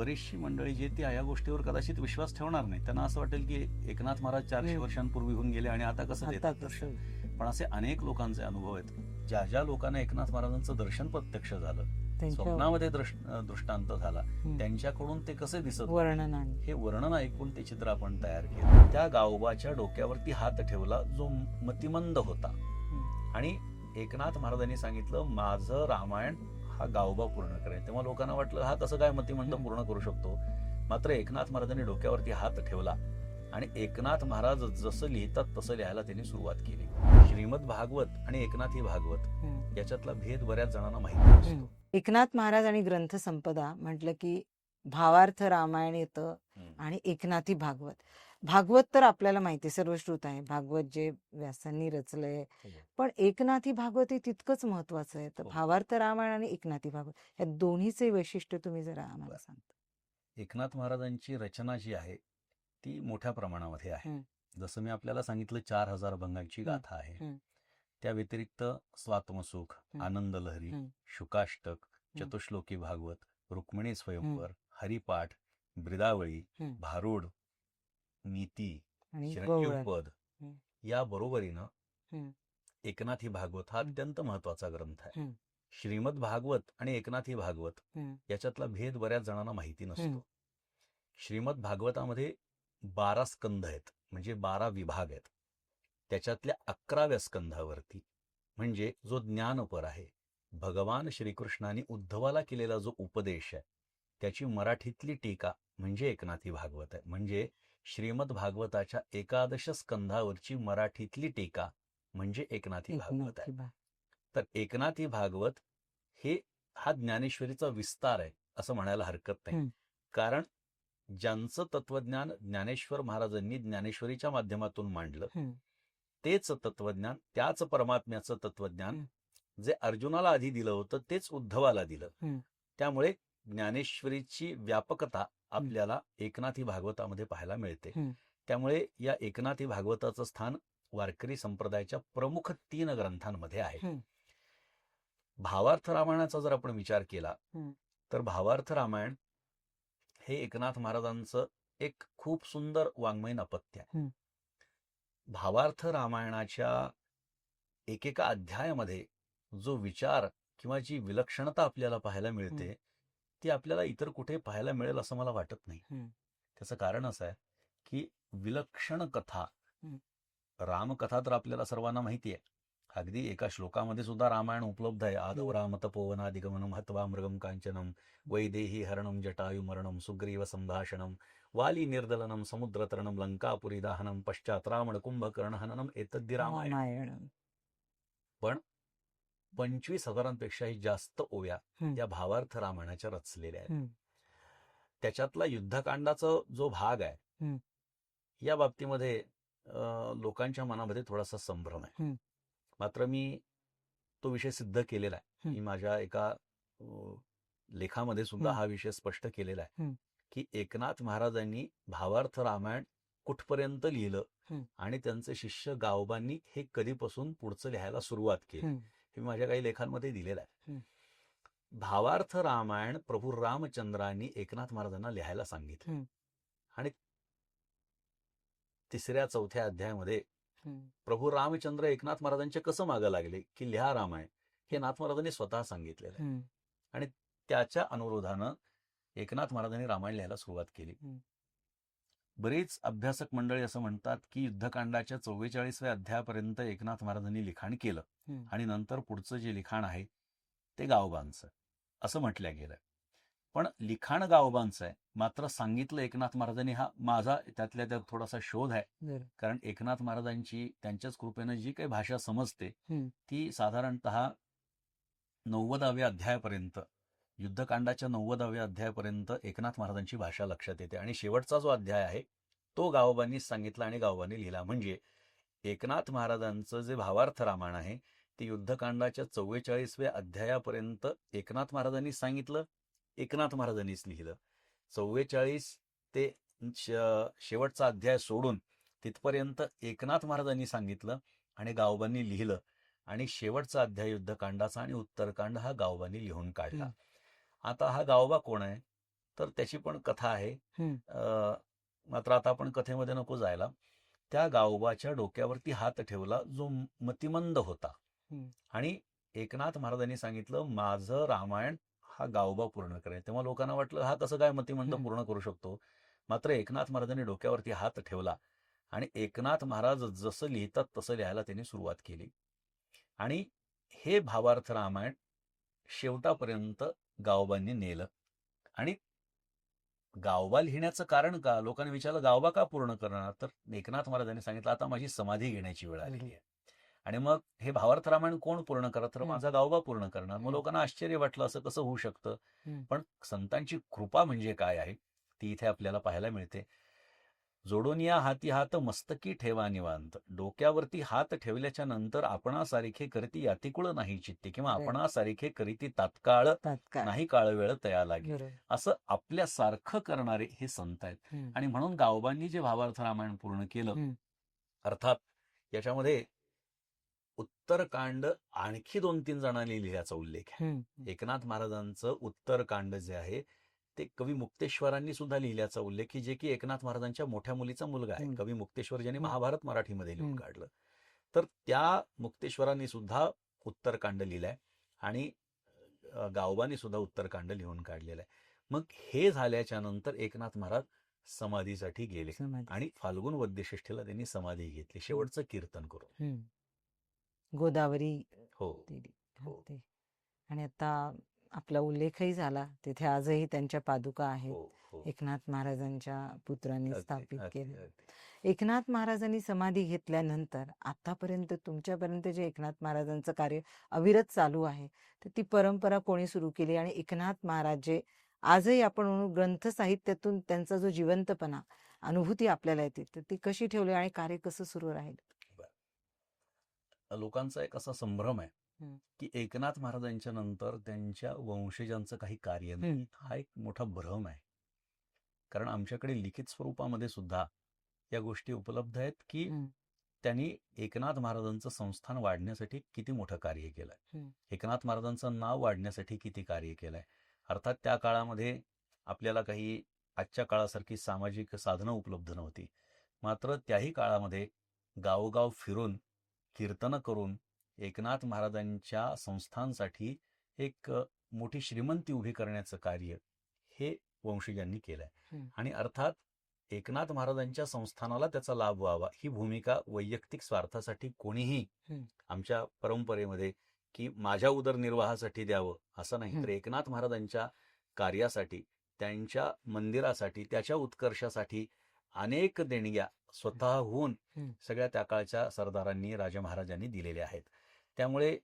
बरीचशी मंडळी जी ती या गोष्टीवर कदाचित विश्वास ठेवणार नाही. त्यांना असं वाटेल की एकनाथ महाराज चारशे. वर्षांपूर्वी होऊन गेले आणि आता कसं देतात पण असे अनेक लोकांचे अनुभव आहेत. ज्या ज्या लोकांना एकनाथ महाराजांचं दर्शन प्रत्यक्ष झालं स्वप्नामध्ये दृष्ट- दृष्टांत झाला. त्यांच्याकडून ते कसे दिसत होते, वर्णनाने हे वर्णन ऐकून ते चित्र आपण तयार केलं. त्या गावोबाच्या डोक्यावरती हात ठेवला जो मतिमंद होता. आणि एकनाथ महाराजांनी सांगितलं माझं रामायण हा गावोबा पूर्ण करेल तेव्हा लोकांना वाटलं हा कसं काय मतिमंद हम्म. पूर्ण करू शकतो मात्र एकनाथ महाराजांनी डोक्यावरती हात ठेवला आणि एकनाथ महाराज जसं लिहितात तसं लिहायला त्यांनी सुरुवात केली श्रीमद भागवत आणि एकनाथी भागवत. याच्यातला भेद बऱ्याच जणांना माहिती. एकनाथ महाराज आणि ग्रंथ संपदा म्हटलं की भावार्थ रामायण येतं. आणि एकनाथी भागवत भागवत तर आपल्याला माहिती सर्वश्रुत आहे भागवत जे व्यासांनी रचलंय हो. पण एकनाथी भागवत हे तितकंच महत्वाचं आहे तर हो. भावार्थ रामायण आणि एकनाथी भागवत या दोन्हीचे वैशिष्ट्य तुम्ही जरा आम्हाला सांगता एकनाथ महाराजांची रचना जी आहे ती मोठ्या प्रमाणामध्ये आहे. जसं मी आपल्याला सांगितलं चार हजार भंगांची. गाथा आहे. त्या व्यतिरिक्त स्वात्मसुख. आनंद लहरी. शुकाष्टक चतुश्लोकी भागवत रुक्मिणी स्वयंवर हरिपाठ ब्रिदावळी. भारूड नीती आणि हम्म. या बरोबरीनं हम्म. एकनाथी भागवत हा अत्यंत महत्त्वाचा ग्रंथ आहे. श्रीमद भागवत आणि एकनाथी भागवत. याच्यातला भेद बऱ्याच जणांना माहिती. नसतो श्रीमद भागवतामध्ये बारा स्कंध आहेत म्हणजे बारा विभाग आहेत त्याच्यातल्या अकराव्या स्कंधावरती म्हणजे जो ज्ञानपर आहे भगवान श्रीकृष्णाने उद्धवाला केलेला जो उपदेश आहे त्याची मराठीतली टीका म्हणजे एकनाथी भागवत आहे म्हणजे श्रीमद भागवताच्या एकादश स्कंधावरची मराठीतली टीका म्हणजे एकनाथी भागवत आहे तर एकनाथी भागवत हे हा ज्ञानेश्वरीचा विस्तार आहे असं म्हणायला हरकत नाही. कारण ज्यांचं तत्वज्ञान ज्ञानेश्वर महाराजांनी ज्ञानेश्वरीच्या माध्यमातून मांडलं. तेच तत्वज्ञान त्याच परमात्म्याचं तत्वज्ञान जे अर्जुनाला आधी दिलं होतं तेच उद्धवाला दिलं. त्यामुळे ज्ञानेश्वरीची व्यापकता आपल्याला एकनाथी भागवतामध्ये पाहायला मिळते. त्यामुळे या एकनाथी भागवताचं स्थान वारकरी संप्रदायाच्या प्रमुख तीन ग्रंथांमध्ये आहे. भावार्थ रामायणाचा जर आपण विचार केला. तर भावार्थ रामायण हे एकनाथ महाराजांचं एक खूप सुंदर वाङ्मयीन अपत्य आहे. भावार्थ रामायणाच्या एकेका अध्यायामध्ये जो विचार किंवा जी विलक्षणता आपल्याला पाहायला मिळते ती आपल्याला इतर कुठे पाहायला मिळेल असं मला वाटत नाही. त्याचं कारण असं आहे की विलक्षण कथा. रामकथा तर आपल्याला सर्वांना माहिती आहे अगदी एका श्लोकामध्ये सुद्धा रामायण उपलब्ध आहे आदौ हम्म. राम तपोवनादिगमनम हत्वा मृगम कांचनम वैदेही हरणम जटायु मरणम सुग्रीव संभाषणम वाली निर्दलनम समुद्रतरणम लंकापुरी दाहनम पश्चात रावण कुंभकर्ण हननम एतद्दि रामायण रामायण पंचवीस हजारांपेक्षाही जास्त ओव्या. त्या भावार्थ रामायणाच्या रचलेल्या आहेत. त्याच्यातला युद्धकांडाचा जो भाग आहे. या बाबतीमध्ये लोकांच्या मनामध्ये थोडासा संभ्रम आहे. मात्र मी तो विषय सिद्ध केलेला आहे. मी माझ्या एका लेखामध्ये सुद्धा. हा विषय स्पष्ट केलेला आहे. की एकनाथ महाराजांनी भावार्थ रामायण कुठपर्यंत लिहिलं. आणि त्यांचे शिष्य गावबांनी हे कधीपासून पुढचं लिहायला सुरुवात केली. हे माझ्या काही लेखांमध्ये दिलेलं आहे. भावार्थ रामायण प्रभू रामचंद्रांनी एकनाथ महाराजांना लिहायला सांगितलं. आणि तिसऱ्या चौथ्या अध्यायामध्ये. प्रभू रामचंद्र एकनाथ महाराजांचे कसं मागं लागले की लिहा रामायण हे नाथ महाराजांनी स्वतः सांगितलेलं आहे हम्म. त्याच्या अनुरोधानं एकनाथ महाराजांनी रामायण लिहायला सुरुवात केली. बरीच अभ्यासक मंडळी असं म्हणतात की युद्धकांडाच्या चव्वेचाळीसव्या अध्यायापर्यंत एकनाथ महाराजांनी लिखाण केलं. आणि नंतर पुढचं जे लिखाण आहे ते गावबांचं असं म्हटलं गेलं पण लिखाण गावबांचं आहे मात्र सांगितलं एकनाथ महाराजांनी हा माझा त्यातल्या त्यात थोडासा शोध आहे. कारण एकनाथ महाराजांची त्यांच्याच कृपेनं जी काही भाषा समजते. ती साधारणत नव्वदाव्या अध्यायापर्यंत युद्धकांडाच्या नव्वदाव्या अध्यायापर्यंत एकनाथ महाराजांची भाषा लक्षात येते. आणि शेवटचा जो अध्याय आहे तो गावोबांनी सांगितला आणि गावोबांनी लिहिला. म्हणजे एकनाथ महाराजांचं जे भावार्थ रामायण आहे ते युद्धकांडाच्या चव्वेचाळीसव्या अध्यायापर्यंत एकनाथ महाराजांनी सांगितलं एकनाथ महाराजांनीच लिहिलं. चव्वेचाळीस ते शेवटचा अध्याय सोडून तिथपर्यंत एकनाथ महाराजांनी सांगितलं आणि गावबांनी लिहिलं. आणि शेवटचा अध्याय युद्धकांडाचा आणि उत्तरकांड हा गावबांनी लिहून काढला. आता हा गावबा कोण आहे? तर त्याची पण कथा आहे. अ, मात्र आता आपण कथेमध्ये नको जायला. त्या गावोबाच्या डोक्यावरती हात ठेवला जो म- मतिमंद होता. हम्म. आणि एकनाथ महाराजांनी सांगितलं माझं रामायण हा गावोबा पूर्ण करेल. तेव्हा लोकांना वाटलं हा कसं काय मतिमंद हम्म. पूर्ण करू शकतो? मात्र एकनाथ महाराजांनी डोक्यावरती हात ठेवला आणि एकनाथ महाराज जसं लिहितात तसं लिहायला त्यांनी सुरुवात केली. आणि हे भावार्थ रामायण शेवटापर्यंत गावोबांनी नेलं. आणि गावबा लिहिण्याचं कारण का? लोकांनी विचारलं गावबा का पूर्ण करणार? तर एकनाथ महाराजांनी सांगितलं आता माझी समाधी घेण्याची वेळ आलेली आहे. आणि मग हे भावार्थ रामायण कोण पूर्ण करत तर. माझा गावबा पूर्ण करणार. मग. लोकांना आश्चर्य वाटलं असं कसं होऊ शकतं. पण संतांची कृपा म्हणजे काय आहे? ती इथे आपल्याला पाहायला मिळते. जोडून या हाती हात मस्तकी ठेवा निवांत डोक्यावरती हात ठेवल्याच्या नंतर आपणासारखे करीती यातिकुळ नाही चित्ते किंवा बरं. आपणासारखे करीती तात्काळ नाही काळ वेळ तया लागे बरोबर असं आपल्यासारखं करणारे हे संत आहेत. आणि म्हणून गावबांनी जे भावार्थ रामायण पूर्ण केलं. अर्थात याच्यामध्ये उत्तरकांड आणखी दोन तीन जणांनी लिहिल्याचा उल्लेख आहे. एकनाथ महाराजांचं उत्तरकांड जे आहे ते कवी मुक्तेश्वरांनी सुद्धा लिहिल्याचा उल्लेख की जे की एकनाथ महाराजांच्या मोठ्या मुलीचा मुलगा आहे. कवी मुक्तेश्वर ज्यांनी. महाभारत मराठीमध्ये लिहून. काढलं तर त्या मुक्तेश्वरांनी सुद्धा उत्तरकांड लिहिलंय आणि गावबांनी सुद्धा उत्तरकांड लिहून काढलेलं आहे मग हे झाल्याच्यानंतर एकनाथ महाराज समाधीसाठी गेले. आणि फाल्गुन वद्यश्रेष्ठीला त्यांनी समाधी घेतली शेवटचं कीर्तन करून. गोदावरी हो हो. आणि आता आपला उल्लेखही झाला. तिथे आजही त्यांच्या पादुका आहेत. हो हो. एकनाथ महाराजांच्या पुत्रांनी स्थापित केले. एकनाथ महाराजांनी समाधी घेतल्यानंतर आतापर्यंत तुमच्यापर्यंत जे एकनाथ महाराजांचं कार्य अविरत चालू आहे तर ती परंपरा कोणी सुरू केली? आणि एकनाथ महाराज जे आजही आपण ग्रंथ साहित्यातून त्यांचा जो जिवंतपणा अनुभूती आपल्याला येते तर ती कशी ठेवली आणि कार्य कसं सुरू राहील? लोकांचा एक असा संभ्रम आहे. की एकनाथ महाराजांच्या नंतर त्यांच्या वंशजांचं काही कार्य नाही. हा एक मोठा भ्रम आहे कारण आमच्याकडे लिखित स्वरूपामध्ये सुद्धा या गोष्टी उपलब्ध आहेत की. त्यांनी एकनाथ महाराजांचं संस्थान वाढण्यासाठी किती मोठं कार्य केलंय. एकनाथ महाराजांचं नाव वाढण्यासाठी किती कार्य केलंय अर्थात त्या काळामध्ये आपल्याला काही आजच्या काळासारखी सामाजिक साधनं उपलब्ध नव्हती मात्र त्याही काळामध्ये गावोगाव फिरून कीर्तनं करून एकनाथ महाराजांच्या संस्थांसाठी एक मोठी श्रीमंती उभी करण्याचं कार्य हे वंशजांनी केलंय. आणि अर्थात एकनाथ महाराजांच्या संस्थानाला त्याचा लाभ व्हावा ही भूमिका वैयक्तिक स्वार्थासाठी कोणीही. आमच्या परंपरेमध्ये की माझ्या उदरनिर्वाहासाठी द्यावं असं नाही. तर एकनाथ महाराजांच्या कार्यासाठी त्यांच्या मंदिरासाठी त्याच्या उत्कर्षासाठी अनेक देणग्या स्वतःहून. सगळ्या त्या काळच्या सरदारांनी राजा महाराजांनी दिलेल्या आहेत त्यामुळे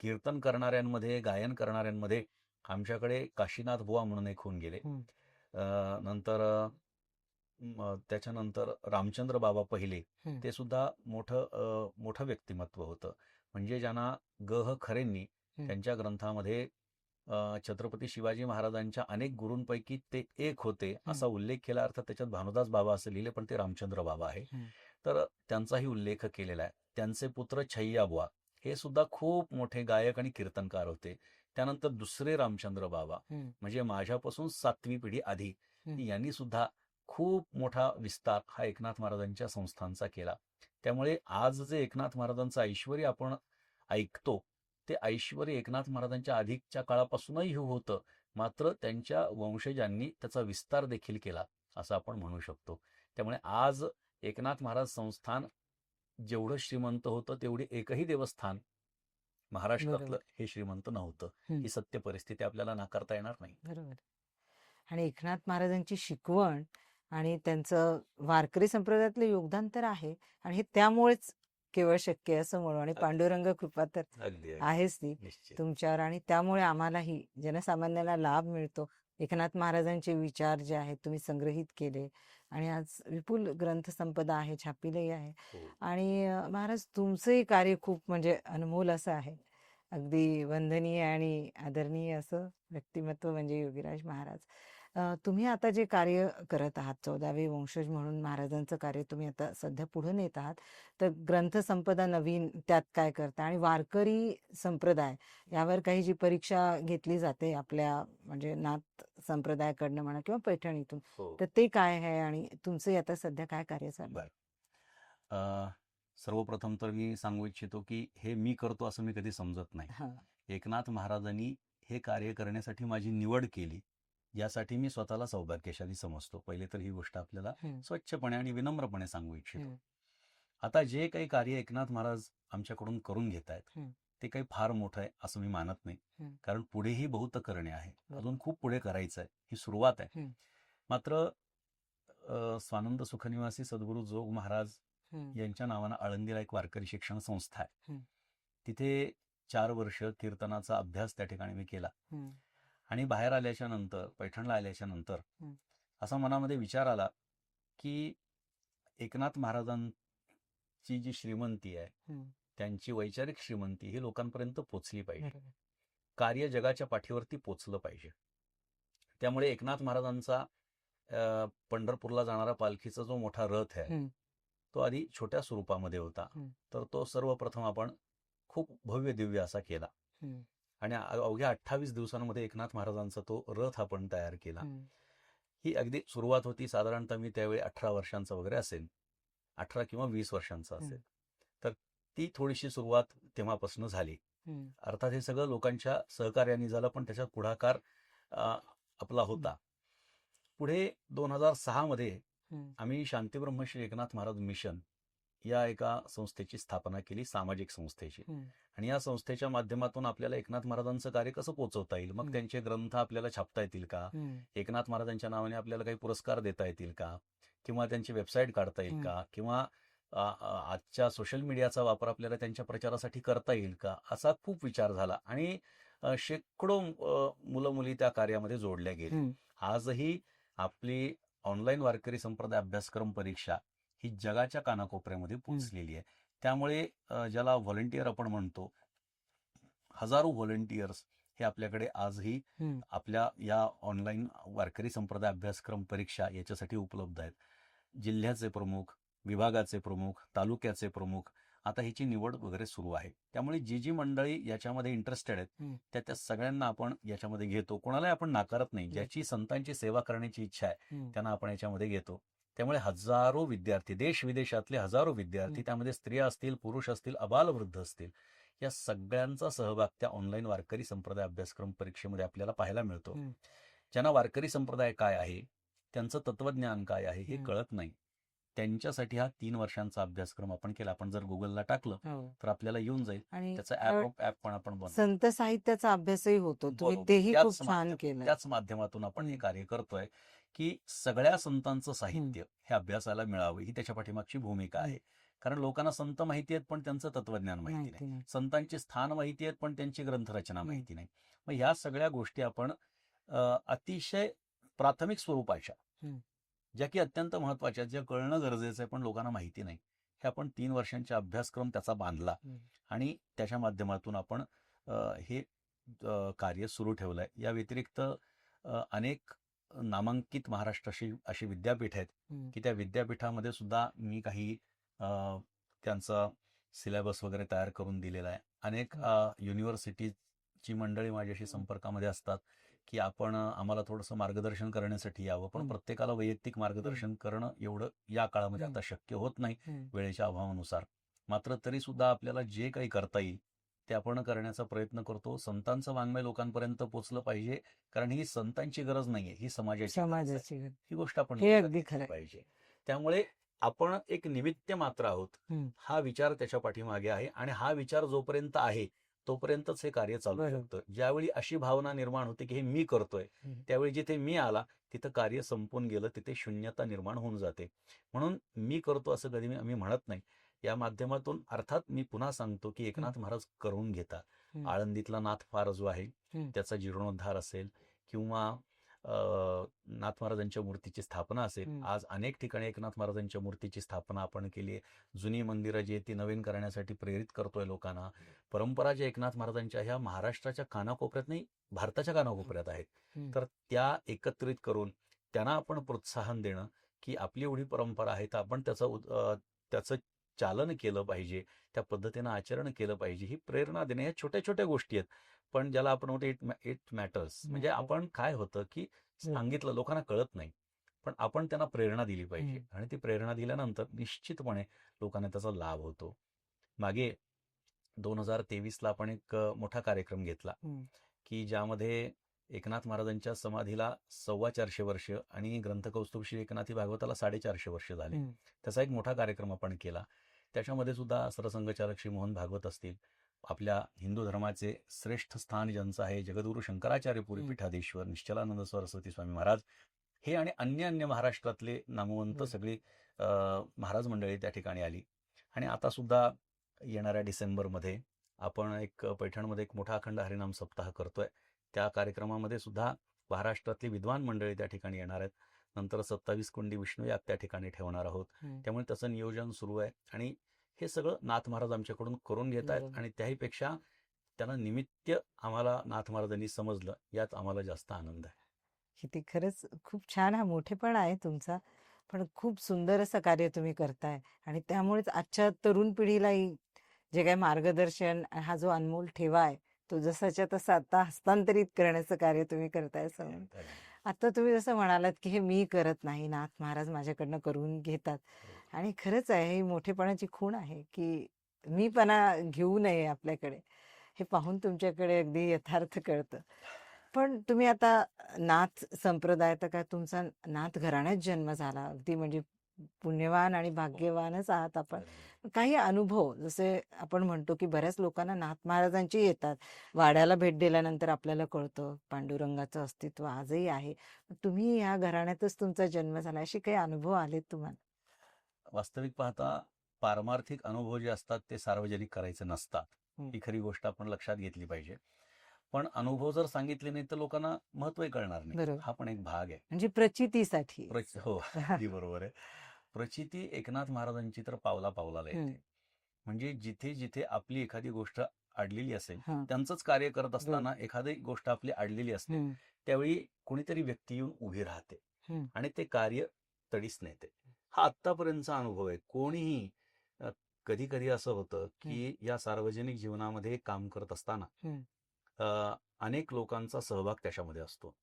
कीर्तन करणाऱ्यांमध्ये गायन करणाऱ्यांमध्ये आमच्याकडे काशीनाथ बुवा म्हणून एक होऊन गेले नंतर त्याच्यानंतर रामचंद्र बाबा पहिले. ते सुद्धा मोठं मोठं व्यक्तिमत्व होतं म्हणजे ज्यांना ग ह खरेंनी. त्यांच्या ग्रंथामध्ये छत्रपती शिवाजी महाराजांच्या अनेक गुरूंपैकी ते एक होते असा उल्लेख केला अर्थात त्याच्यात भानुदास बाबा असं लिहिले पण ते रामचंद्र बाबा आहे. तर त्यांचाही उल्लेख केलेला आहे त्यांचे पुत्र छैया बुवा हे सुद्धा खूप मोठे गायक आणि कीर्तनकार होते त्यानंतर दुसरे रामचंद्र बाबा. म्हणजे माझ्यापासून सातवी पिढी आधी. यांनी सुद्धा खूप मोठा विस्तार हा एकनाथ महाराजांच्या संस्थांचा केला त्यामुळे आज जे एकनाथ महाराजांचं ऐश्वर आपण ऐकतो ते ऐश्वर एकनाथ महाराजांच्या अधिकच्या काळापासूनही होतं मात्र त्यांच्या वंशजांनी त्याचा विस्तार देखील केला असं आपण म्हणू शकतो त्यामुळे आज एकनाथ महाराज संस्थान जेवढं श्रीमंत होतं तेवढे एकही देवस्थान महाराष्ट्रातलं. हे श्रीमंत नव्हतं. ही सत्य परिस्थिती आपल्याला नाकारता येणार नाही. बरोबर. आणि एकनाथ महाराजांची शिकवण आणि त्यांचं वारकरी संप्रदायातलं योगदान तर आहे आणि हे त्यामुळेच केवळ शक्य आहे असं म्हणू. आणि पांडुरंग कृपा तर आहेच ती तुमच्यावर आणि त्यामुळे आम्हालाही जनसामान्याला लाभ मिळतो. एकनाथ महाराजांचे विचार जे आहेत तुम्ही संग्रहित केले. आणि आज विपुल ग्रंथसंपदा आहे छापीलही आहे. हो. आणि महाराज तुमचंही कार्य खूप म्हणजे अनमोल असं आहे. अगदी वंदनीय आणि आदरणीय असं व्यक्तिमत्व म्हणजे योगीराज महाराज. अ, तुम्ही आता जे कार्य करत आहात, 14वे वंशज म्हणून महाराजांचं कार्य तुम्ही आता सध्या पुढे नेत आहात. तर ग्रंथसंपदा नवीन त्यात काय करता? आणि वारकरी संप्रदाय यावर काही जी परीक्षा घेतली जाते आपल्या म्हणजे नाथ संप्रदायाकडनं म्हणा किंवा पैठणीतून, हो. तर ते काय आहे आणि तुमचे आता सध्या काय कार्य चालू आहे? बरं. अ, सर्वप्रथम तर मी सांगू इच्छितो, की हे मी करतो असं मी कधी समजत नाही. हां. एकनाथ महाराजांनी हे कार्य करण्यासाठी माझी निवड केली, यासाठी मी स्वतःला सौभाग्यशाली समजतो. पहिले तर ही गोष्ट आपल्याला. स्वच्छपणे आणि विनम्रपणे सांगू इच्छितो. आता जे काही कार्य एकनाथ महाराज आमच्याकडून करून घेतायत, हं. ते काही फार मोठं आहे असं मी मानत नाही. कारण पुढेही बहुत करणे आहे. अजून खूप पुढे करायचं आहे. ही सुरुवात आहे. मात्र स्वानंद सुखनिवासी सद्गुरू जोग महाराज. यांच्या नावानं आळंदीला एक वारकरी शिक्षण संस्था आहे. तिथे 4 वर्ष कीर्तनाचा अभ्यास त्या ठिकाणी मी केला. आणि बाहेर आल्याच्यानंतर, पैठणला आल्याच्यानंतर. असा मनामध्ये विचार आला, की एकनाथ महाराजांची जी श्रीमंती आहे, हं. त्यांची वैचारिक श्रीमंती ही लोकांपर्यंत पोहोचली पाहिजे. कार्य जगाच्या पाठीवरती पोहोचलं पाहिजे. त्यामुळे एकनाथ महाराजांचा अ, पंढरपूरला जाणारा पालखीचा जो मोठा रथ आहे. तो आधी छोट्या स्वरूपामध्ये होता. तर तो सर्वप्रथम आपण खूप भव्य-दिव्य असा केला. आणि अवघ्या 28 दिवसांमध्ये एकनाथ महाराजांचा तो रथ आपण तयार केला. हं. अगदी सुरुवात होती साधारणतः मी त्यावेळी 18 वर्षांचा वगैरे असेल. 18 किंवा 20 वर्षांचा. असेल. तर ती थोडीशी सुरुवात तेव्हापासून झाली. अर्थात हे सगळं लोकांच्या सहकार्याने झालं, पण त्याच्यात पुढाकार आपला होता. पुढे 2006 मध्ये हं. आम्ही शांतीब्रह्मश्री एकनाथ महाराज मिशन या एका संस्थेची स्थापना केली, सामाजिक संस्थेची. आणि या संस्थेच्या माध्यमातून आपल्याला एकनाथ महाराजांचं कार्य कसं पोहोचवता येईल? मग. त्यांचे ग्रंथ आपल्याला छापता येतील का? एकनाथ महाराजांच्या नावाने आपल्याला काही पुरस्कार देता येतील का? किंवा त्यांची वेबसाईट काढता येईल. का? किंवा आजच्या सोशल मीडियाचा वापर आपल्याला त्यांच्या प्रचारासाठी करता येईल का? असा खूप विचार झाला आणि शेकडो अ, मुलं-मुली त्या कार्यामध्ये जोडल्या गेली. आजही आपली ऑनलाईन वारकरी संप्रदाय अभ्यासक्रम परीक्षा ही जगाच्या कानाकोपऱ्यामध्ये पोहोचलेली आहे. त्यामुळे ज्याला व्हॉलंटियर आपण म्हणतो, हजारो व्हॉलंटियर्स हे आपल्याकडे आजही हं. आपल्या या ऑनलाईन वारकरी संप्रदाय अभ्यासक्रम परीक्षा याच्यासाठी उपलब्ध आहेत. जिल्ह्याचे प्रमुख, विभागाचे प्रमुख, तालुक्याचे प्रमुख आता ह्याची निवड वगैरे सुरू आहे. त्यामुळे जी जी मंडळी याच्यामध्ये इंटरेस्टेड आहेत. त्या त्या सगळ्यांना आपण याच्यामध्ये घेतो. कोणालाही आपण नाकारत नाही. ज्याची संतांची सेवा करण्याची इच्छा आहे. त्यांना आपण याच्यामध्ये घेतो. त्यामुळे हजारो विद्यार्थी, देश-विदेशातले हजारो विद्यार्थी. त्यामध्ये स्त्रिया असतील, पुरुष असतील, अबालवृद्ध असतील, या सगळ्यांचा सहभाग त्या ऑनलाईन वारकरी संप्रदाय अभ्यासक्रम परीक्षेमध्ये आपल्याला पाहायला मिळतो. ज्यांना वारकरी संप्रदाय काय आहे, त्यांचं तत्त्वज्ञान काय आहे, हे. कळत नाही. त्यांच्यासाठी हा 3 वर्षांचा अभ्यासक्रम आपण केला. आपण जर Googleला टाकलं, हो. तर आपल्याला येऊन जाईल. आणि त्याचं वाटतं ॲप पण आपण. संत साहित्याचा अभ्यासही होतो. तेही खूप छान केलंय. त्याच माध्यमातून आपण हं. कार्य करतोय, की सगळ्या संतांचं. साहित्य हे अभ्यासाला मिळावं, ही त्याच्या पाठीमागची भूमिका. आहे. कारण लोकांना संत माहिती आहेत, पण त्यांचं तत्त्वज्ञान माहिती नाही. संतांची स्थान माहिती आहेत, पण त्यांची ग्रंथरचना. माहिती नाही. मग ह्या सगळ्या गोष्टी आपण अतिशय प्राथमिक स्वरूपाच्या. ज्या की अत्यंत महत्त्वाच्या आहेत, ज्या कळणं गरजेचं आहे, पण लोकांना माहिती नाही. हे आपण 3 वर्षांचा अभ्यासक्रम त्याचा बांधला. आणि त्याच्या माध्यमातून आपण हे कार्य सुरू ठेवलंय. या व्यतिरिक्त अनेक नामांकित महाराष्ट्राची अशी विद्यापीठ आहेत. की त्या विद्यापीठामध्ये सुद्धा मी काही त्यांचा सिलेबस वगैरे तयार करून दिलेला आहे. अनेक युनिव्हर्सिटीची मंडळी माझ्याशी. संपर्कामध्ये असतात, की आपण आम्हाला थोडंसं मार्गदर्शन करण्यासाठी यावं. पण. प्रत्येकाला वैयक्तिक. मार्गदर्शन करणं एवढं या काळामध्ये. आता शक्य होत नाही. वेळेच्या अभावानुसार. मात्र तरीसुद्धा आपल्याला जे काही करता येईल, ते आपण करण्याचा प्रयत्न करतो. संतांचं वाङ्मय लोकांपर्यंत पोहोचलं पाहिजे, कारण ही संतांची गरज नाहीये, ही समाजाची. समाजाची. ही गोष्ट आपण हे. पाहिजे. त्यामुळे आपण एक निमित्त मात्र आहोत. हं. विचार त्याच्या पाठीमागे आहे आणि हा विचार जोपर्यंत आहे, तोपर्यंतच हे कार्य चालू. शकतं. ज्यावेळी अशी भावना निर्माण होते, की हे मी करतोय. त्यावेळी जिथे मी आला, तिथं कार्य संपून गेलं, तिथे शून्यता निर्माण होऊन जाते. म्हणून मी करतो असं कधी मी म्हणत नाही. या माध्यमातून अर्थात मी पुन्हा सांगतो, की. एकनाथ महाराज करून घेतात. आळंदीतला नाथ फार जो आहे. त्याचा जीर्णोद्धार असेल किंवा नाथ महाराजांच्या मूर्तीची स्थापना असेल. आज अनेक ठिकाणी एकनाथ महाराजांच्या मूर्तीची स्थापना आपण केली आहे जुनी मंदिरं जी आहेत ती नवीन करण्यासाठी प्रेरित करतोय लोकांना परंपरा ज्या एकनाथ महाराजांच्या ह्या महाराष्ट्राच्या कानाकोपऱ्यात नाही भारताच्या कानाकोपऱ्यात आहेत. तर त्या एकत्रित करून त्यांना आपण प्रोत्साहन देणं की आपली एवढी परंपरा आहे तर आपण त्याचं त्याचं चालन केलं पाहिजे त्या पद्धतीनं आचरण केलं पाहिजे ही प्रेरणा देणे ह्या छोट्या छोट्या गोष्टी आहेत पण ज्याला आपण म्हणतो इट इट मॅटर्स म्हणजे. आपण काय होतं की. सांगितलं लोकांना कळत नाही पण आपण त्यांना प्रेरणा दिली पाहिजे. आणि ती प्रेरणा दिल्यानंतर निश्चितपणे लोकांना त्याचा लाभ होतो मागे दोन हजार तेवीसला आपण एक मोठा कार्यक्रम घेतला. की ज्यामध्ये एकनाथ महाराजांच्या समाधीला सव्वा चारशे वर्ष आणि ग्रंथकौस्तुभ श्री एकनाथी भागवताला साडेचारशे वर्ष झाले. त्याचा एक मोठा कार्यक्रम आपण केला त्याच्यामध्ये सुद्धा सरसंघचालक श्री मोहन भागवत असतील आपल्या हिंदू धर्माचे श्रेष्ठ स्थान ज्यांचं आहे जगद्गुरु शंकराचार्य पुरी. पीठाधीश्वर निश्चलानंद सरस्वती स्वामी महाराज हे आणि अन्य अन्य महाराष्ट्रातले नामवंत. सगळी महाराज मंडळी त्या ठिकाणी आली आणि आता सुद्धा येणाऱ्या डिसेंबरमध्ये आपण एक पैठणमध्ये एक मोठा अखंड हरिनाम सप्ताह करतोय त्या कार्यक्रमामध्ये सुद्धा महाराष्ट्रातली विद्वान मंडळी त्या ठिकाणी येणार आहेत. नंतर सत्तावीस कुंडी विष्णुयाग त्या ठिकाणी ठेवणार आहोत. त्यामुळे त्याचं नियोजन सुरू आहे. आणि हे सगळं नाथ महाराज आमच्याकडून करून घेत आहेत. आणि त्याहीपेक्षा त्यांना निमित्त आम्हाला नाथ महाराजांनी समजलं यात आम्हाला जास्त आनंद आहे. किती खरंच खूप छान हा मोठेपणा आहे तुमचा. पण खूप सुंदर असं कार्य तुम्ही करताय. आणि त्यामुळेच आजच्या तरुण पिढीलाही जे काही मार्गदर्शन हा जो अनमोल ठेवा आहे तो जसाच्या तसा आता हस्तांतरित करण्याचं कार्य तुम्ही करताय असं म्हणून. आता तुम्ही जसं म्हणालात की हे मी करत नाही नाथ महाराज माझ्याकडनं करून घेतात. आणि खरंच आहे ही मोठेपणाची खूण आहे की मीपणा घेऊ नये आपल्याकडे. हे पाहून तुमच्याकडे अगदी यथार्थ कळतं. पण तुम्ही आता नाथ संप्रदाय तर काय तुमचा नाथ घराण्यात जन्म झाला? अगदी म्हणजे पुण्यवान आणि भाग्यवानच आहात आपण. काही अनुभव जसे आपण म्हणतो की बऱ्याच लोकांना नाथ महाराजांची येतात. वाड्याला भेट दिल्यानंतर आपल्याला कळतं पांडुरंगाचं अस्तित्व आजही आहे. तुम्ही ह्या घराण्यातच तुमचा जन्म झाला असे काही अनुभव आलेत तुम्हाला? वास्तविक पाहता पारमार्थिक अनुभव जे असतात ते सार्वजनिक करायचे नसतात. ही. खरी गोष्ट आपण लक्षात घेतली पाहिजे. पण अनुभव जर सांगितले नाही तर लोकांना महत्वही कळणार नाही. हा पण एक भाग आहे. म्हणजे प्रचितीसाठी. प्रच- हो बरोबर आहे. प्रचिती एकनाथ महाराजांची तर पावला पावलाला. येते म्हणजे जिथे जिथे आपली एखादी गोष्ट अडलेली असेल. त्यांचंच कार्य करत असताना एखादी गोष्ट आपली अडलेली असते. त्यावेळी कोणीतरी व्यक्ती येऊन उभी राहते. आणि ते कार्य तडीस नेते हा आत्तापर्यंतचा अनुभव आहे कोणीही कधी कधी असं होतं की या सार्वजनिक जीवनामध्ये काम करत असताना अनेक लोकांचा सहभाग त्याच्यामध्ये असतो.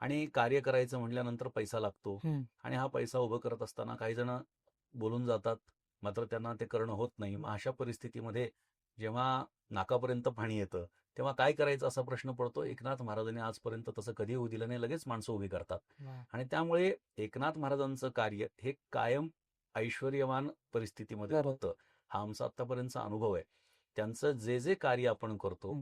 आणि कार्य करायचं म्हटल्यानंतर पैसा लागतो. आणि हा पैसा उभं करत असताना काही जण बोलून जातात मात्र त्यांना ते करणं होत नाही मग अशा परिस्थितीमध्ये जेव्हा नाकापर्यंत पाणी येतं तेव्हा काय करायचं असा प्रश्न पडतो एकनाथ महाराजांनी आजपर्यंत तसं कधी होऊ दिलं नाही लगेच माणसं उभी करतात. आणि त्यामुळे एकनाथ महाराजांचं कार्य हे कायम ऐश्वर्यवान परिस्थितीमध्ये. होतं हा आमचा आतापर्यंतचा अनुभव आहे त्यांचं जे जे कार्य आपण करतो.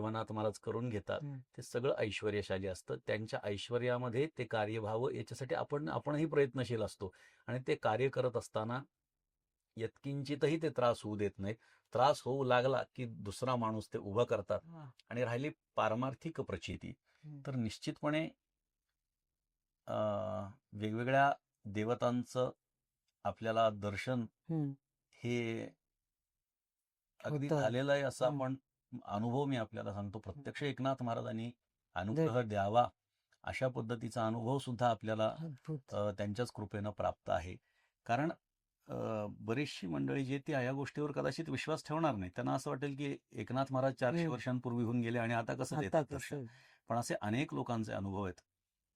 किंवा नाथ महाराज करून घेतात. ते सगळं ऐश्वर्यशाली असतं त्यांच्या ऐश्वर्यामध्ये ते कार्य व्हावं याच्यासाठी आपण आपणही प्रयत्नशील असतो आणि ते कार्य करत असताना यत्किंचितही ते त्रास होऊ देत नाहीत त्रास होऊ लागला की दुसरा माणूस ते उभं करतात. आणि राहिली पारमार्थिक प्रचिती. तर निश्चितपणे अं, वेगवेगळ्या देवतांचं आपल्याला दर्शन. हे अगदी. झालेलं आहे असा. आपण अनुभव मी आपल्याला सांगतो. प्रत्यक्ष एकनाथ महाराजांनी अनुग्रह द्यावा अशा पद्धतीचा अनुभव सुद्धा आपल्याला त्यांच्याच कृपेनं प्राप्त आहे. कारण बरीचशी मंडळी जी ती या गोष्टीवर कदाचित विश्वास ठेवणार नाही त्यांना असं वाटेल की एकनाथ महाराज चारशे हम्म. वर्षांपूर्वी होऊन गेले आणि आता कसं देतात पण असे अनेक लोकांचे अनुभव आहेत.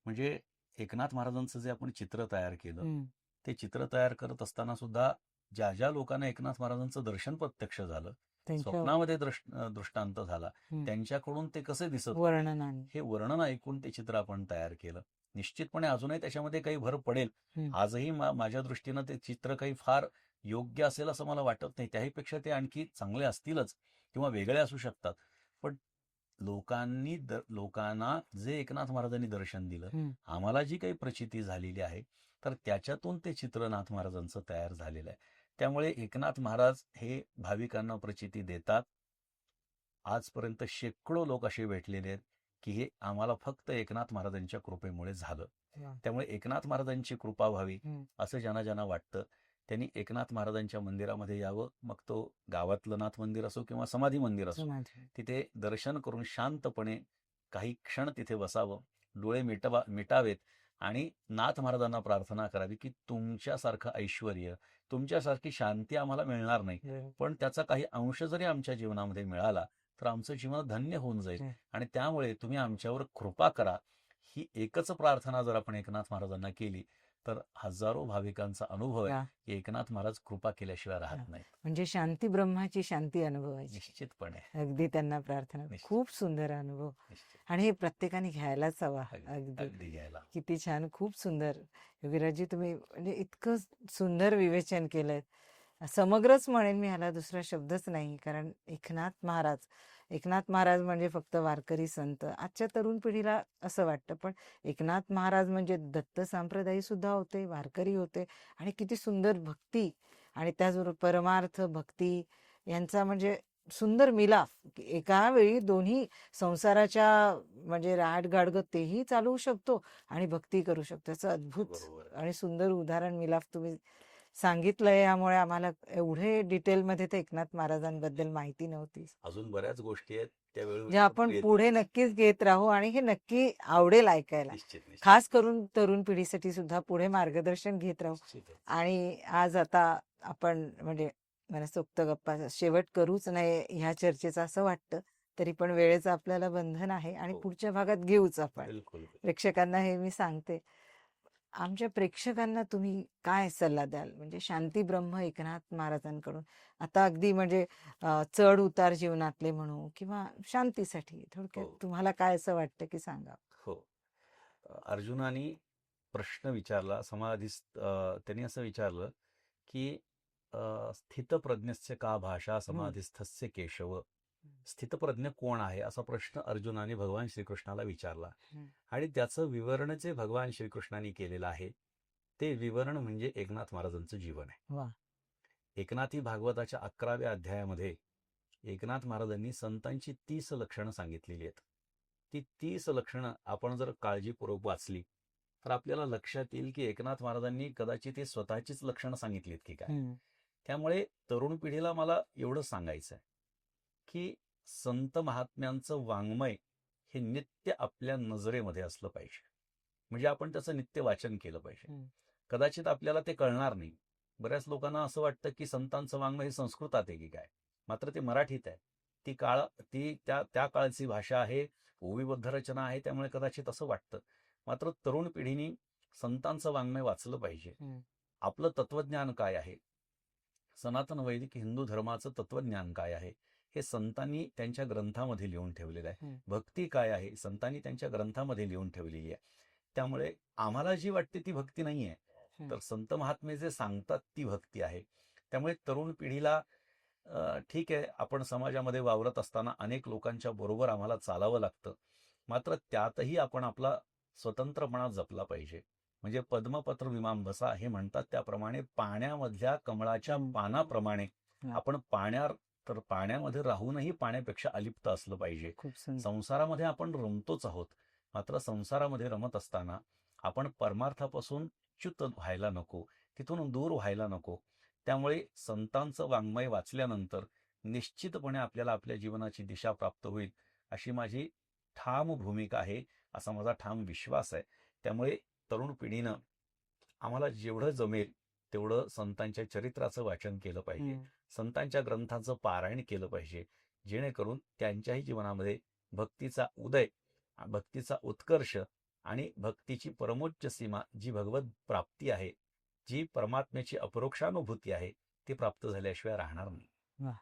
म्हणजे एकनाथ महाराजांचं जे आपण चित्र तयार केलं. ते चित्र तयार करत असताना सुद्धा ज्या ज्या लोकांना एकनाथ महाराजांचं दर्शन प्रत्यक्ष झालं स्वप्नामध्ये दृष्ट दृष्टांत झाला. त्यांच्याकडून ते कसे दिसत होते, वर्णनाने हे वर्णन ऐकून ते चित्र आपण तयार केलं. निश्चितपणे अजूनही त्याच्यामध्ये काही भर पडेल. आजही माझ्या दृष्टीनं ते चित्र काही फार योग्य असेल असं मला वाटत नाही. त्याहीपेक्षा ते आणखी चांगले असतीलच किंवा वेगळे असू शकतात. पण लोकांनी लोकांना जे एकनाथ महाराजांनी दर्शन दिलं. आम्हाला जी काही प्रचिती झालेली आहे तर त्याच्यातून ते चित्र नाथ महाराजांचं तयार झालेलं आहे. त्यामुळे एकनाथ महाराज हे भाविकांना प्रचिती देतात आजपर्यंत शेकडो लोक असे भेटलेले आहेत की हे आम्हाला फक्त एकनाथ महाराजांच्या कृपेमुळे झालं. त्यामुळे एकनाथ महाराजांची कृपा व्हावी. असं ज्यांना ज्यांना वाटतं त्यांनी एकनाथ महाराजांच्या मंदिरामध्ये यावं मग तो गावातलं नाथ मंदिर असो किंवा समाधी मंदिर असो. तिथे दर्शन करून शांतपणे काही क्षण तिथे बसावं डोळे मिटवा मिटावेत आणि नाथ महाराजांना प्रार्थना करावी की तुमच्यासारखं ऐश्वर तुमच्यासारखी शांती आम्हाला मिळणार नाही. पण त्याचा काही अंश जरी आमच्या जीवनामध्ये मिळाला तर आमचं जीवन धन्य होऊन जाईल. आणि त्यामुळे तुम्ही आमच्यावर कृपा करा ही एकच प्रार्थना जर आपण एकनाथ महाराजांना केली तर हजारो भाविकांचा अनुभव आहे. की एकनाथ महाराज कृपा केल्याशिवाय. राहत नाही म्हणजे शांती ब्रह्माची शांती अनुभवायची. निश्चितपणे. अगदी त्यांना प्रार्थना. खूप सुंदर अनुभव. आणि हे प्रत्येकाने घ्यायलाच हवा. अगदी घ्यायला किती छान खूप सुंदर. विराजी तुम्ही म्हणजे इतकं सुंदर विवेचन केलंय. समग्रच म्हणेन मी ह्याला दुसरा शब्दच नाही कारण एकनाथ महाराज एकनाथ महाराज म्हणजे फक्त वारकरी संत. आजच्या तरुण पिढीला असं वाटतं पण एकनाथ महाराज म्हणजे दत्त संप्रदायी सुद्धा होते वारकरी होते आणि किती सुंदर भक्ती आणि त्याचबरोबर परमार्थ भक्ती यांचा म्हणजे सुंदर मिलाफ. एका वेळी दोन्ही संसाराच्या म्हणजे राड गाडगं तेही चालवू शकतो आणि भक्ती करू शकतो. याचं अद्भुत आणि सुंदर उदाहरण मिलाफ तुम्ही सांगितलंय यामुळे आम्हाला एवढे डिटेलमध्ये ते एकनाथ महाराजांबद्दल माहिती नव्हती. अजून बऱ्याच गोष्टी आहेत जे आपण पुढे नक्कीच घेत राहू आणि हे नक्की आवडेल ऐकायला. खास करून तरुण पिढीसाठी सुद्धा पुढे मार्गदर्शन घेत राहू. आणि आज आता आपण म्हणजे मनसोक्त गप्पा शेवट करूच नये ह्या चर्चेचं असं वाटतं तरी पण वेळेचं आपल्याला बंधन आहे आणि हो. पुढच्या भागात घेऊच आपण. प्रेक्षकांना हे मी सांगते. आमच्या प्रेक्षकांना तुम्ही काय सल्ला द्याल? म्हणजे शांती ब्रह्म एकनाथ महाराजांकडून. आता अगदी म्हणजे चढ उतार जीवनातले म्हणू किंवा शांतीसाठी थोडक्यात हो. तुम्हाला काय असं वाटतं की सांगा हो. अर्जुनाने प्रश्न विचारला समाधी त्यांनी असं विचारलं की स्थितप्रज्ञस्य का भाषा समाधिस्थस्य केशव? स्थितप्रज्ञ कोण आहे असा प्रश्न अर्जुनाने भगवान श्रीकृष्णाला विचारला. आणि त्याचं विवरण जे भगवान श्रीकृष्णाने केलेलं आहे ते विवरण म्हणजे एकनाथ महाराजांचं जीवन आहे. एकनाथी भागवताच्या अकराव्या अध्यायामध्ये एकनाथ महाराजांनी संतांची तीस लक्षणं सांगितलेली आहेत. ती तीस लक्षणं आपण जर काळजीपूर्वक वाचली तर आपल्याला लक्षात येईल की एकनाथ महाराजांनी कदाचित हे स्वतःचीच लक्षणं सांगितलीत की काय. त्यामुळे तरुण पिढीला मला एवढं सांगायचं आहे की संत महात्म्यांचं वाङ्मय हे नित्य आपल्या नजरेमध्ये असलं पाहिजे. म्हणजे आपण त्याचं नित्य वाचन केलं पाहिजे. कदाचित आपल्याला ते कळणार नाही. बऱ्याच लोकांना असं वाटतं की संतांचं वाङ्मय हे संस्कृतात आहे की काय? मात्र ते मराठीत आहे. ती काळ ती त्या त्या काळची भाषा आहे ओवीबद्ध रचना आहे त्यामुळे कदाचित असं वाटतं. मात्र तरुण पिढीने संतांचं वाङ्मय वाचलं पाहिजे. आपलं तत्वज्ञान काय आहे? सनातन वैदिक हिंदू धर्माचं तत्वज्ञान काय आहे? हे संतांनी त्यांच्या ग्रंथामध्ये लिहून ठेवलेलं आहे. भक्ती काय आहे संतांनी त्यांच्या ग्रंथामध्ये लिहून ठेवलेली आहे त्यामुळे आम्हाला जी वाटते ती भक्ती नाही आहे. तर संत महात्मे जे सांगतात ती भक्ती आहे त्यामुळे तरुण पिढीला ठीक आहे आपण समाजामध्ये वावरत असताना अनेक लोकांच्या बरोबर आम्हाला चालावं लागतं मात्र त्यातही आपण आपला स्वतंत्रपणा जपला पाहिजे म्हणजे पद्मपत्र विमांबसा हे म्हणतात त्याप्रमाणे पाण्यामधल्या कमळाच्या. पानाप्रमाणे. आपण पाण्यात तर पाण्यामध्ये राहूनही पाण्यापेक्षा अलिप्त असलं पाहिजे. संसारामध्ये आपण रमतोच आहोत. मात्र संसारामध्ये रमत असताना आपण परमार्थापासून च्युत व्हायला नको तिथून दूर व्हायला नको. त्यामुळे संतांचं वाङ्मय वाचल्यानंतर निश्चितपणे आपल्याला आपल्या जीवनाची दिशा प्राप्त होईल अशी माझी ठाम भूमिका आहे असा माझा ठाम विश्वास आहे. त्यामुळे तरुण पिढीनं आम्हाला जेवढं जमेल तेवढं संतांच्या चरित्राचं वाचन केलं पाहिजे. संतांच्या ग्रंथांचं पारायण केलं पाहिजे. जेणेकरून त्यांच्याही जीवनामध्ये भक्तीचा उदय भक्तीचा उत्कर्ष आणि भक्तीची परमोच्च सीमा जी भगवत प्राप्ती आहे जी परमात्म्याची अपरोक्षानुभूती आहे ती प्राप्त झाल्याशिवाय राहणार नाही.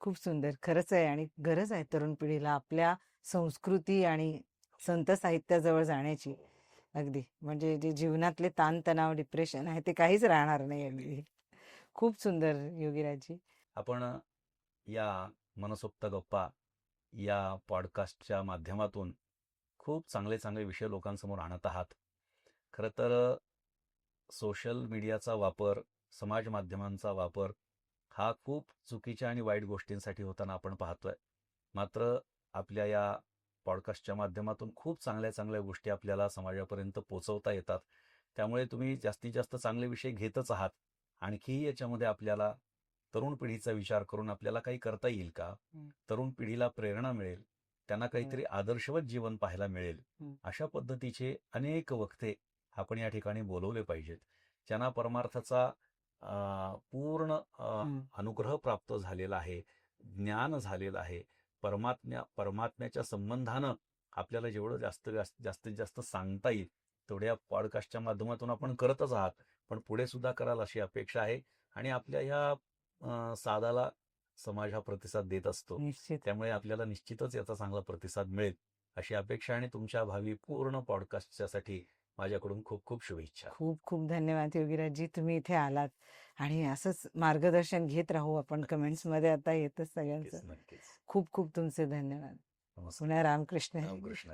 खूप सुंदर. खरंच आहे आणि गरज आहे तरुण पिढीला आपल्या संस्कृती आणि संत साहित्याजवळ जाण्याची. अगदी. म्हणजे जे जीवनातले ताणतणाव डिप्रेशन आहे ते काहीच राहणार नाही अगदी. खूप सुंदर योगीराजजी. आपण या मनसोक्त गप्पा या पॉडकास्टच्या माध्यमातून खूप चांगले चांगले विषय लोकांसमोर आणत आहात. खरं तर सोशल मीडियाचा वापर समाज माध्यमांचा वापर हा खूप चुकीच्या आणि वाईट गोष्टींसाठी होताना आपण पाहतोय. मात्र आपल्या या पॉडकास्टच्या माध्यमातून खूप चांगल्या चांगल्या गोष्टी आपल्याला समाजापर्यंत पोचवता येतात. त्यामुळे तुम्ही जास्तीत जास्त चांगले विषय घेतच आहात. आणखी याच्यामध्ये आपल्याला तरुण पिढीचा विचार करून आपल्याला काही करता येईल का. तरुण पिढीला प्रेरणा मिळेल त्यांना काहीतरी आदर्शवत जीवन पाहायला मिळेल. अशा पद्धतीचे अनेक वक्ते आपण या ठिकाणी बोलवले पाहिजेत ज्यांना परमार्थाचा पूर्ण. अनुग्रह प्राप्त झालेला आहे ज्ञान झालेलं आहे परमात्म्या परमात्म्याच्या संबंधानं आपल्याला जेवढं जास्त जास्त जास्तीत जास्त सांगता येईल तेवढ्या पॉडकास्टच्या माध्यमातून आपण करतच आहात पण पुढे सुद्धा कराल अशी अपेक्षा आहे आणि आपल्या ह्या सादाला समाज हा प्रतिसाद देत असतो. निश्चित. त्यामुळे आपल्याला निश्चितच याचा चांगला प्रतिसाद मिळेल. अशी अपेक्षा आणि तुमच्या भावी पूर्ण पॉडकास्टच्यासाठी माझ्याकडून खूप खूप शुभेच्छा. खूप खूप धन्यवाद योगीराजजी. तुम्ही इथे आलात आणि असंच मार्गदर्शन घेत राहू आपण कमेंट्समध्ये आता येतच सगळ्यांचं. खूप खूप तुमचे धन्यवाद. पुन्हा रामकृष्ण. रामकृष्ण.